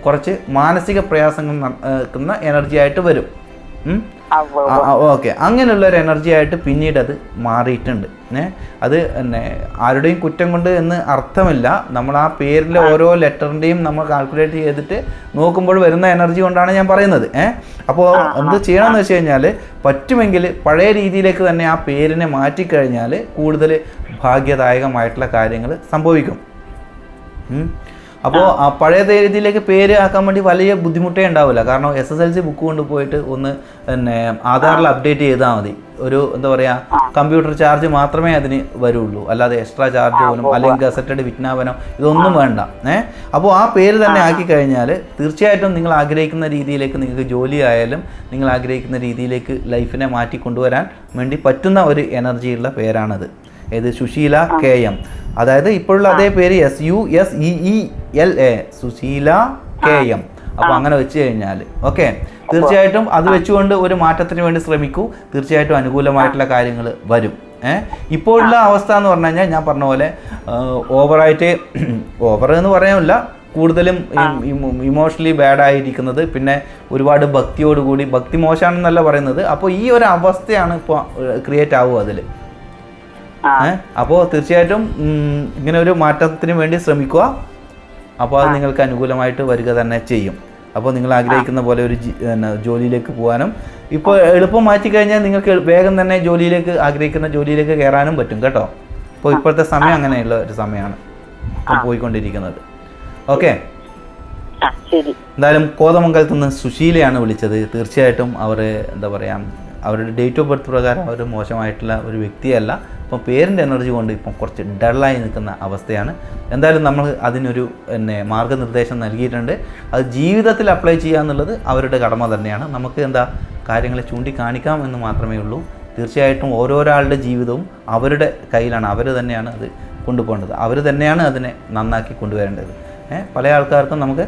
കുറച്ച് മാനസിക പ്രയാസങ്ങൾ നടക്കുന്ന എനർജി ആയിട്ട് വരും ഓക്കെ അങ്ങനെയുള്ള ഒരു എനർജി ആയിട്ട് പിന്നീട് അത് മാറിയിട്ടുണ്ട് ഏ അത് എന്നെ ആരുടെയും കുറ്റം കൊണ്ട് എന്ന് അർത്ഥമില്ല നമ്മൾ ആ പേരിലെ ഓരോ ലെറ്ററിൻ്റെയും നമ്മൾ കാൽക്കുലേറ്റ് ചെയ്തിട്ട് നോക്കുമ്പോൾ വരുന്ന എനർജി കൊണ്ടാണ് ഞാൻ പറയുന്നത് ഏ അപ്പോൾ എന്ത് ചെയ്യണമെന്ന് വെച്ച് കഴിഞ്ഞാൽ പറ്റുമെങ്കിൽ പഴയ രീതിയിലേക്ക് തന്നെ ആ പേരിനെ മാറ്റിക്കഴിഞ്ഞാൽ കൂടുതൽ ഭാഗ്യദായകമായിട്ടുള്ള കാര്യങ്ങൾ സംഭവിക്കും അപ്പോൾ ആ പഴയ തേതിയിലേക്ക് പേര് ആക്കാൻ വേണ്ടി വലിയ ബുദ്ധിമുട്ടേ ഉണ്ടാവില്ല കാരണം S S L C book കൊണ്ടുപോയിട്ട് ഒന്ന് പിന്നെ ആധാറിൽ അപ്ഡേറ്റ് ചെയ്താൽ മതി ഒരു എന്താ പറയുക കമ്പ്യൂട്ടർ ചാർജ് മാത്രമേ അതിന് വരുള്ളൂ അല്ലാതെ എക്സ്ട്രാ ചാർജ് പോലും അല്ലെങ്കിൽ ഗസറ്റഡ് വിജ്ഞാപനം ഇതൊന്നും വേണ്ട ഏഹ് അപ്പോൾ ആ പേര് തന്നെ ആക്കി കഴിഞ്ഞാൽ തീർച്ചയായിട്ടും നിങ്ങൾ ആഗ്രഹിക്കുന്ന രീതിയിലേക്ക് നിങ്ങൾക്ക് ജോലി ആയാലും നിങ്ങൾ ആഗ്രഹിക്കുന്ന രീതിയിലേക്ക് ലൈഫിനെ മാറ്റി കൊണ്ടുവരാൻ വേണ്ടി പറ്റുന്ന ഒരു എനർജിയുള്ള പേരാണത് ഏത് സുശീല കെ എം അതായത് ഇപ്പോഴുള്ള അതേ പേര് S U S E E L A Susheela K M അപ്പോൾ അങ്ങനെ വെച്ച് കഴിഞ്ഞാൽ ഓക്കെ തീർച്ചയായിട്ടും അത് വെച്ചുകൊണ്ട് ഒരു മാറ്റത്തിന് വേണ്ടി ശ്രമിക്കൂ തീർച്ചയായിട്ടും അനുകൂലമായിട്ടുള്ള കാര്യങ്ങൾ വരും ഏഹ് ഇപ്പോഴുള്ള അവസ്ഥ എന്ന് പറഞ്ഞു കഴിഞ്ഞാൽ ഞാൻ പറഞ്ഞ പോലെ ഓവറായിട്ട് (clears throat) ഓവർ എന്ന് പറയാനില്ല കൂടുതലും ഇമോഷണലി ബാഡായിരിക്കുന്നത് പിന്നെ ഒരുപാട് ഭക്തിയോടുകൂടി ഭക്തി മോശമാണെന്നല്ല പറയുന്നത് അപ്പോൾ ഈ ഒരു അവസ്ഥയാണ് ഇപ്പോൾ ക്രിയേറ്റ് ആവുക അതിൽ അപ്പോൾ തീർച്ചയായിട്ടും ഇങ്ങനെ ഒരു മാറ്റത്തിന് വേണ്ടി ശ്രമിക്കുക അപ്പോൾ അത് നിങ്ങൾക്ക് അനുകൂലമായിട്ട് വരിക തന്നെ ചെയ്യും അപ്പോൾ നിങ്ങൾ ആഗ്രഹിക്കുന്ന പോലെ ഒരു ജോലിയിലേക്ക് പോകാനും ഇപ്പോൾ എളുപ്പം മാറ്റി കഴിഞ്ഞാൽ നിങ്ങൾക്ക് വേഗം തന്നെ ജോലിയിലേക്ക് ആഗ്രഹിക്കുന്ന ജോലിയിലേക്ക് കയറാനും പറ്റും കേട്ടോ അപ്പോൾ ഇപ്പോഴത്തെ സമയം അങ്ങനെയുള്ള ഒരു സമയമാണ് ഇപ്പം പോയിക്കൊണ്ടിരിക്കുന്നത് ഓക്കെ എന്തായാലും കോതമംഗലത്ത് നിന്ന് സുശീലയാണ് വിളിച്ചത് തീർച്ചയായിട്ടും അവർ എന്താ പറയുക അവരുടെ ഡേറ്റ് ഓഫ് ബർത്ത് പ്രകാരം അവർ മോശമായിട്ടുള്ള ഒരു വ്യക്തിയല്ല ഇപ്പം പേരിൻ്റെ എനർജി കൊണ്ട് ഇപ്പം കുറച്ച് ഡള്ളായി നിൽക്കുന്ന അവസ്ഥയാണ് എന്തായാലും നമ്മൾ അതിനൊരു പിന്നെ മാർഗ്ഗനിർദ്ദേശം നൽകിയിട്ടുണ്ട് അത് ജീവിതത്തിൽ അപ്ലൈ ചെയ്യുക എന്നുള്ളത് അവരുടെ കടമ തന്നെയാണ് നമുക്ക് എന്താ കാര്യങ്ങളെ ചൂണ്ടിക്കാണിക്കാം എന്ന് മാത്രമേ ഉള്ളൂ തീർച്ചയായിട്ടും ഓരോരാളുടെ ജീവിതവും അവരുടെ കയ്യിലാണ് അവർ തന്നെയാണ് അത് കൊണ്ടുപോകേണ്ടത് അവർ തന്നെയാണ് അതിനെ നന്നാക്കി കൊണ്ടുവരേണ്ടത് പല ആൾക്കാർക്കും നമുക്ക്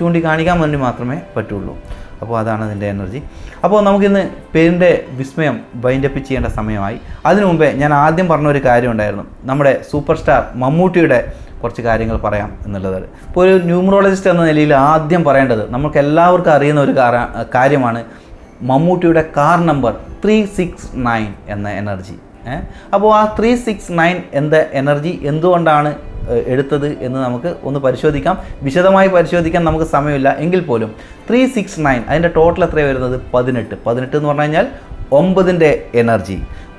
ചൂണ്ടിക്കാണിക്കാൻ വേണ്ടി മാത്രമേ പറ്റുള്ളൂ അപ്പോൾ അതാണ് അതിൻ്റെ എനർജി അപ്പോൾ നമുക്കിന്ന് പേരിൻ്റെ വിസ്മയം ബൈൻഡപ്പ് ചെയ്യേണ്ട സമയമായി അതിനു മുമ്പേ ഞാൻ ആദ്യം പറഞ്ഞ ഒരു കാര്യം ഉണ്ടായിരുന്നു നമ്മുടെ സൂപ്പർ സ്റ്റാർ മമ്മൂട്ടിയുടെ കുറച്ച് കാര്യങ്ങൾ പറയാം എന്നുള്ളത് ഇപ്പോൾ ഒരു ന്യൂമറോളജിസ്റ്റ് എന്ന നിലയിൽ ആദ്യം പറയേണ്ടത് നമുക്ക് എല്ലാവർക്കും അറിയുന്ന ഒരു കാര്യമാണ് മമ്മൂട്ടിയുടെ car number three six nine എന്ന എനർജി അപ്പോൾ ആ ത്രീ സിക്സ് നയൻ എന്ത എനർജി എന്തുകൊണ്ടാണ് എടുത്തത് എന്ന് നമുക്ക് ഒന്ന് പരിശോധിക്കാം വിശദമായി പരിശോധിക്കാൻ നമുക്ക് സമയമില്ല എങ്കിൽ പോലും ത്രീ സിക്സ് നയൻ അതിൻ്റെ ടോട്ടൽ എത്രയാണ് വരുന്നത് പതിനെട്ട് പതിനെട്ട് എന്ന് പറഞ്ഞു കഴിഞ്ഞാൽ ഒമ്പതിൻ്റെ എനർജി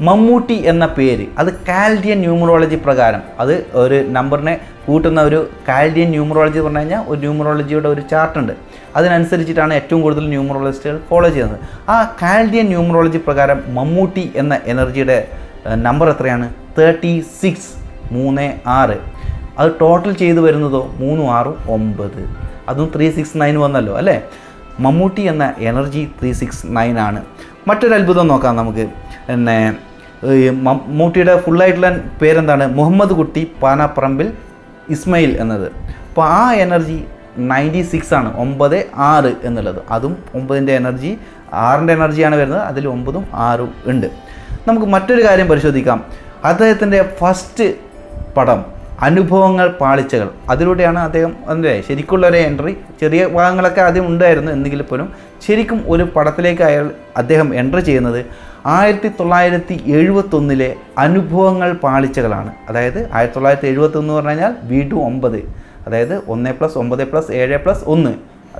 മമ്മൂട്ടി എന്ന പേര് അത് കാൽഡിയൻ ന്യൂമറോളജി പ്രകാരം അത് ഒരു നമ്പറിനെ കൂട്ടുന്ന ഒരു കാൽഡിയൻ ന്യൂമറോളജി പറഞ്ഞു കഴിഞ്ഞാൽ ഒരു ന്യൂമറോളജിയുടെ ഒരു ചാർട്ടുണ്ട് അതിനനുസരിച്ചിട്ടാണ് ഏറ്റവും കൂടുതൽ ന്യൂമറോളജിസ്റ്റുകൾ ഫോളോ ചെയ്യുന്നത് ആ കാൽഡിയൻ ന്യൂമറോളജി പ്രകാരം മമ്മൂട്ടി എന്ന എനർജിയുടെ നമ്പർ എത്രയാണ് തേർട്ടി സിക്സ് മൂന്ന് ആറ് അത് ടോട്ടൽ ചെയ്ത് വരുന്നതോ മൂന്ന് ആറ് ഒമ്പത് അതും ത്രീ സിക്സ് നയൻ വന്നല്ലോ അല്ലേ മമ്മൂട്ടി എന്ന എനർജി ത്രീ സിക്സ് നയൻ ആണ് മറ്റൊരു അത്ഭുതം നോക്കാം നമുക്ക് പിന്നെ മമ്മൂട്ടിയുടെ ഫുള്ളായിട്ടുള്ള പേരെന്താണ് മുഹമ്മദ് കുട്ടി പാനാപ്പറമ്പിൽ ഇസ്മയിൽ എന്നത് അപ്പോൾ ആ എനർജി നയൻറ്റി സിക്സ് ആണ് ഒമ്പത് ആറ് എന്നുള്ളത് അതും ഒമ്പതിൻ്റെ എനർജി ആറിൻ്റെ എനർജിയാണ് വരുന്നത് അതിൽ ഒമ്പതും ആറും ഉണ്ട് നമുക്ക് മറ്റൊരു കാര്യം പരിശോധിക്കാം അദ്ദേഹത്തിൻ്റെ ഫസ്റ്റ് പടം അനുഭവങ്ങൾ പാളിച്ചകൾ അതിലൂടെയാണ് അദ്ദേഹം അതിൻ്റെ ശരിക്കുള്ള ഒരു എൻട്രി ചെറിയ ഭാഗങ്ങളൊക്കെ ആദ്യം ഉണ്ടായിരുന്നു എന്നെങ്കിൽ പോലും ശരിക്കും ഒരു പടത്തിലേക്ക് അയാൾ അദ്ദേഹം എൻട്രി ചെയ്യുന്നത് ആയിരത്തി തൊള്ളായിരത്തി എഴുപത്തൊന്നിലെ അനുഭവങ്ങൾ പാളിച്ചകളാണ് അതായത് ആയിരത്തി തൊള്ളായിരത്തി എഴുപത്തൊന്ന് പറഞ്ഞു കഴിഞ്ഞാൽ വീണ്ടും ഒമ്പത് അതായത് ഒന്ന് പ്ലസ് ഒമ്പത് പ്ലസ് ഏഴ് പ്ലസ് ഒന്ന്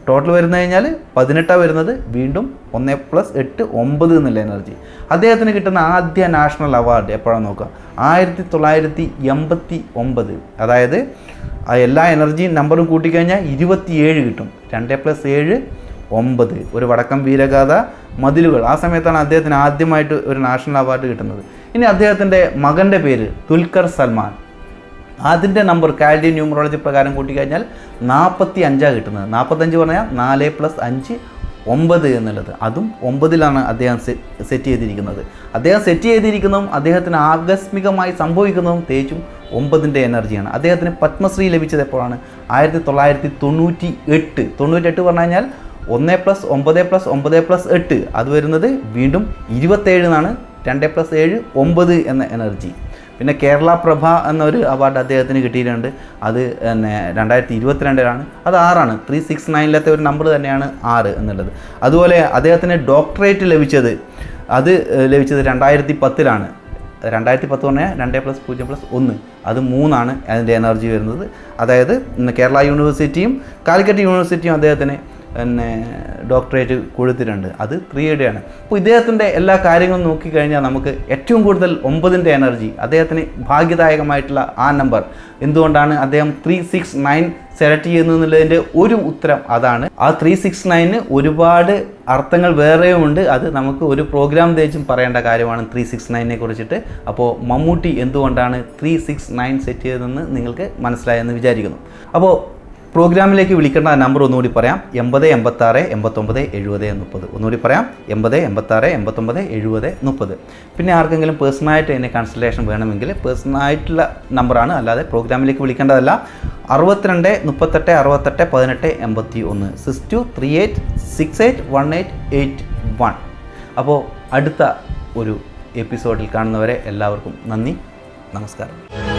ടോട്ടൽ വരുന്ന കഴിഞ്ഞാൽ പതിനെട്ടാണ് വരുന്നത് വീണ്ടും ഒന്ന് പ്ലസ് എട്ട് ഒമ്പത് എന്നുള്ള എനർജി അദ്ദേഹത്തിന് കിട്ടുന്ന ആദ്യ നാഷണൽ അവാർഡ് എപ്പോഴാണ് നോക്കുക ആയിരത്തി തൊള്ളായിരത്തി എൺപത്തി ഒമ്പത് അതായത് ആ എല്ലാ എനർജിയും നമ്പറും കൂട്ടിക്കഴിഞ്ഞാൽ ഇരുപത്തിയേഴ് കിട്ടും രണ്ട് പ്ലസ് ഏഴ് ഒമ്പത് ഒരു വടക്കം വീരഗാഥ മതിലുകൾ ആ സമയത്താണ് അദ്ദേഹത്തിന് ആദ്യമായിട്ട് ഒരു നാഷണൽ അവാർഡ് കിട്ടുന്നത് ഇനി അദ്ദേഹത്തിൻ്റെ മകൻ്റെ പേര് ദുൽഖർ സൽമാൻ അതിൻ്റെ നമ്പർ കാൽഡിയൻ ന്യൂമറോളജി പ്രകാരം കൂട്ടിക്കഴിഞ്ഞാൽ നാൽപ്പത്തി അഞ്ചാണ് കിട്ടുന്നത് നാൽപ്പത്തഞ്ച് പറഞ്ഞാൽ നാല് പ്ലസ് അഞ്ച് ഒമ്പത് എന്നുള്ളത് അതും ഒമ്പതിലാണ് അദ്ദേഹം സെറ്റ് ചെയ്തിരിക്കുന്നത് അദ്ദേഹം സെറ്റ് ചെയ്തിരിക്കുന്നതും അദ്ദേഹത്തിന് ആകസ്മികമായി സംഭവിക്കുന്നതും തേച്ചും ഒമ്പതിൻ്റെ എനർജിയാണ് അദ്ദേഹത്തിന് പത്മശ്രീ ലഭിച്ചത് എപ്പോഴാണ് ആയിരത്തി തൊള്ളായിരത്തി തൊണ്ണൂറ്റി എട്ട് തൊണ്ണൂറ്റെട്ട് പറഞ്ഞു കഴിഞ്ഞാൽ ഒന്ന് പ്ലസ് ഒമ്പത് പ്ലസ് ഒമ്പത് പ്ലസ് എട്ട് അത് വരുന്നത് വീണ്ടും ഇരുപത്തേഴ് എന്നാണ് രണ്ട് പ്ലസ് ഏഴ് ഒമ്പത് എന്ന എനർജി പിന്നെ കേരള പ്രഭ എന്നൊരു അവാർഡ് അദ്ദേഹത്തിന് കിട്ടിയിട്ടുണ്ട് അത് പിന്നെ രണ്ടായിരത്തി ഇരുപത്തിരണ്ടിലാണ് അത് ആറാണ് ത്രീ സിക്സ് നയനിലത്തെ ഒരു നമ്പർ തന്നെയാണ് ആറ് എന്നുള്ളത് അതുപോലെ അദ്ദേഹത്തിന് ഡോക്ടറേറ്റ് ലഭിച്ചത് അത് ലഭിച്ചത് രണ്ടായിരത്തി പത്തിലാണ് രണ്ടായിരത്തി പത്ത് പറഞ്ഞാൽ രണ്ട് പ്ലസ് പൂജ്യം പ്ലസ് ഒന്ന് അത് മൂന്നാണ് അതിൻ്റെ എനർജി വരുന്നത് അതായത് കേരള യൂണിവേഴ്സിറ്റിയും കാലിക്കറ്റ് യൂണിവേഴ്സിറ്റിയും അദ്ദേഹത്തിന് പിന്നെ ഡോക്ടറേറ്റ് കൊടുത്തിട്ടുണ്ട് അത് ക്രിയേഡാണ് അപ്പോൾ ഇദ്ദേഹത്തിൻ്റെ എല്ലാ കാര്യങ്ങളും നോക്കിക്കഴിഞ്ഞാൽ നമുക്ക് ഏറ്റവും കൂടുതൽ ഒമ്പതിൻ്റെ എനർജി അദ്ദേഹത്തിന് ഭാഗ്യദായകമായിട്ടുള്ള ആ നമ്പർ എന്തുകൊണ്ടാണ് അദ്ദേഹം ത്രീ സിക്സ് നയൻ സെലക്ട് ചെയ്യുന്നതിൻ്റെ ഒരു ഉത്തരം അതാണ് ആ ത്രീ സിക്സ് നയന് ഒരുപാട് അർത്ഥങ്ങൾ വേറെയും ഉണ്ട് അത് നമുക്ക് ഒരു പ്രോഗ്രാം തേച്ചും പറയേണ്ട കാര്യമാണ് ത്രീ സിക്സ് നയനെ കുറിച്ചിട്ട് അപ്പോൾ മമ്മൂട്ടി എന്തുകൊണ്ടാണ് ത്രീ സിക്സ് നയൻ സെറ്റ് ചെയ്തതെന്ന് നിങ്ങൾക്ക് മനസ്സിലായെന്ന് വിചാരിക്കുന്നു അപ്പോൾ പ്രോഗ്രാമിലേക്ക് വിളിക്കേണ്ട നമ്പർ ഒന്നുകൂടി പറയാം എൺപത് എൺപത്താറ് എൺപത്തൊമ്പത് എഴുപത് മുപ്പത് ഒന്നുകൂടി പറയാം എൺപത് എൺപത്താറ് എൺപത്തൊമ്പത് എഴുപത് മുപ്പത് പിന്നെ ആർക്കെങ്കിലും പേഴ്സണലായിട്ട് എന്നെ കൺസൾട്ടേഷൻ വേണമെങ്കിൽ പേഴ്സണലായിട്ടുള്ള നമ്പറാണ് അല്ലാതെ പ്രോഗ്രാമിലേക്ക് വിളിക്കേണ്ടതല്ല അറുപത്തിരണ്ട് മുപ്പത്തെട്ട് അറുപത്തെട്ട് പതിനെട്ട് എൺപത്തി ഒന്ന് six two three eight six eight one eight eight one അപ്പോൾ അടുത്ത ഒരു എപ്പിസോഡിൽ കാണുന്നവരെ എല്ലാവർക്കും നന്ദി നമസ്കാരം